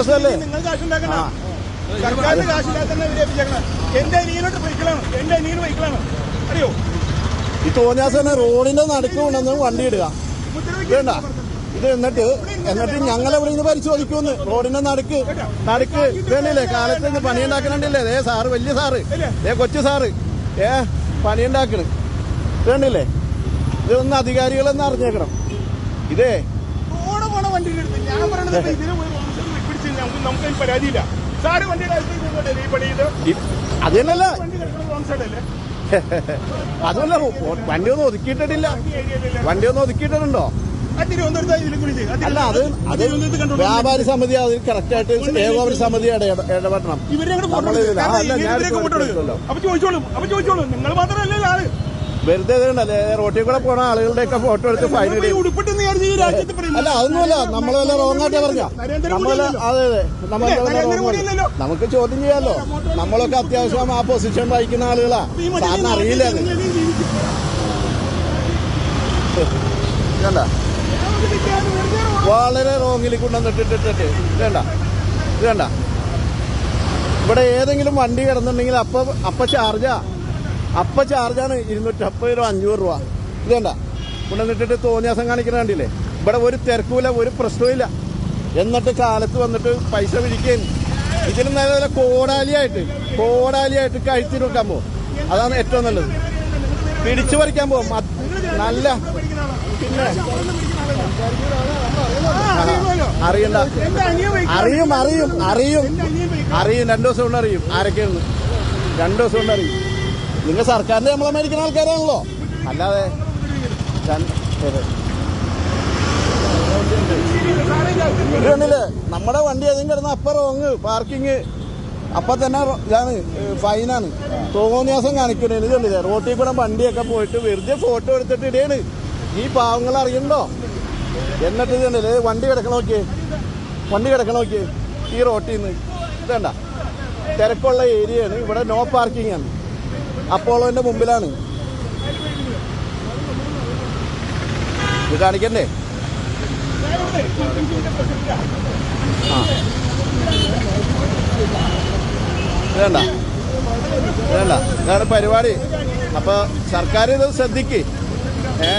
മാസമല്ലേ നിങ്ങൾ കാശുണ്ടാക്കണ ആ. സർക്കാരിന് കാശില്ലാത്തന്നെ വിജയിപ്പിച്ചേക്കണം എന്റെ ബൈക്കിലാണ് എന്റെ അനിയന് ബൈക്കിലാണ് അറിയോ? ഈ തോന്നിയാസ് തന്നെ റോഡിന്റെ നടുക്ക് കൊണ്ടുവന്ന് വണ്ടി ഇടുക. വേണ്ട. ഇത് എന്നിട്ട് എന്നിട്ട് ഞങ്ങളെ ഇവിടെ നിന്ന് പരിശോധിക്കുമെന്ന്. റോഡിന്റെ നടുക്ക്. നടുക്ക്. വേണ്ടില്ലേ കാലത്ത് നിന്ന് പണിയുണ്ടാക്കണണ്ടില്ലേ ഏ സാറ് വലിയ സാറ്. ഏ കൊച്ചു സാറ്. ഏ പണിയുണ്ടാക്കണ് വേണ്ടില്ലേ ഇതൊന്ന് അധികാരികളെന്ന് അറിഞ്ഞേക്കണം. ഇതേ. ഞാൻ പറയണത് പിടിച്ച് നമുക്ക് അതിന് പരാതിയില്ല. സാറ് വണ്ടിയുടെ അടുത്ത് ഇരുന്നോട്ടെ ഈ പണി ചെയ്ത് ഇ- വണ്ടി കിടക്കുന്നത് റോങ് സൈഡല്ലേ വണ്ടി ഒന്നും ഈ വണ്ടി ഒന്നും ഇതിലും കൂടി ചെയ്യും. അല്ല അത് അത് വ്യാപാരി സമിതി അതിൽ കറക്റ്റ് ആയിട്ട് ഏകോപന സമിതി ഇട- ഇടപെടണം. ഇവരെ ചോദിച്ചോളും അപ്പൊ ചോദിച്ചോളും. നിങ്ങൾ മാത്രമല്ലേ ആൾ. വെറുതെ ഇതുണ്ടല്ലേ റോട്ടിൽ കൂടെ പോണ ആളുകളുടെയൊക്കെ ഫോട്ടോ എടുത്ത് ഫൈൻ. അല്ല അതൊന്നുമല്ല. നമ്മൾ വല്ല റോങ് ആയിട്ട് പറഞ്ഞ. നമ്മളെ അതെ അതെ. നമ്മൾ നമുക്ക് ചോദ്യം ചെയ്യാമല്ലോ നമ്മളൊക്കെ അത്യാവശ്യം ആ പൊസിഷൻ വഹിക്കുന്ന ആളുകളാ. സാറിന് അറിയില്ല. വേണ്ട. വളരെ റോങ്ങിൽ കൊണ്ടുവന്നിട്ടിട്ടിട്ട് വേണ്ട. വേണ്ട. ഇവിടെ ഏതെങ്കിലും വണ്ടി കിടന്നുണ്ടെങ്കിൽ അപ്പൊ അപ്പൊ ചാർജാ അപ്പൊ ചാർജാണ് ഇരുന്നൂറ്റമ്പത് രൂപ അഞ്ഞൂറ് രൂപ. ഇത് വേണ്ട തോന്നിയാസം കാണിക്കുന്ന കണ്ടില്ലേ? ഇവിടെ ഒരു തിരക്കൂല ഒരു പ്രശ്നവുമില്ല എന്നിട്ട് കാലത്ത് വന്നിട്ട് പൈസ പിരിക്കുകയും ഇതിലും നല്ല കോടാലിയായിട്ട് കോടാലിയായിട്ട് കഴിച്ചു വെക്കാൻ പോകും അതാണ് ഏറ്റവും നല്ലത്. പിടിച്ചു പറിക്കാൻ പോകും നല്ല. പിന്നെ അറിയണ്ട. അറിയും അറിയും അറിയും. അറിയും. രണ്ടു ദിവസം കൊണ്ട് അറിയും. ആരൊക്കെയാണ് രണ്ടു ദിവസം കൊണ്ട് അറിയും. നിങ്ങൾ സർക്കാരിന്റെ നമ്മളെ മേടിക്കുന്ന ആൾക്കാരാണല്ലോ. അല്ലാതെ നമ്മുടെ വണ്ടി അതും കിടന്ന അപ്പ റോങ് പാർക്കിങ് അപ്പൊ തന്നെ ഇതാണ് ഫൈനാണ് തോന്നിയാസം കാണിക്കണേ ഇത് കണ്ടില്ലേ റോട്ടിൽ കൂടെ വണ്ടിയൊക്കെ പോയിട്ട് വെറുതെ ഫോട്ടോ എടുത്തിട്ട് ഇടയാണ് ഈ പാവങ്ങൾ അറിയണ്ടോ? എന്നിട്ട് ഇത് വണ്ടി കിടക്കണ നോക്കിയേ. വണ്ടി കിടക്കണ നോക്കിയേ. ഈ റോട്ടിൽ നിന്ന് ഇതേണ്ട തിരക്കുള്ള ഏരിയയാണ് ഇവിടെ നോ പാർക്കിംഗ് ആണ്. അപ്പോളോന്റെ മുമ്പിലാണ്. ഇത് കാണിക്കണ്ടേ? വേണ്ട. വേണ്ട. ഇതാണ് പരിപാടി. അപ്പൊ സർക്കാർ ഇത് ശ്രദ്ധിക്ക്. ഏ?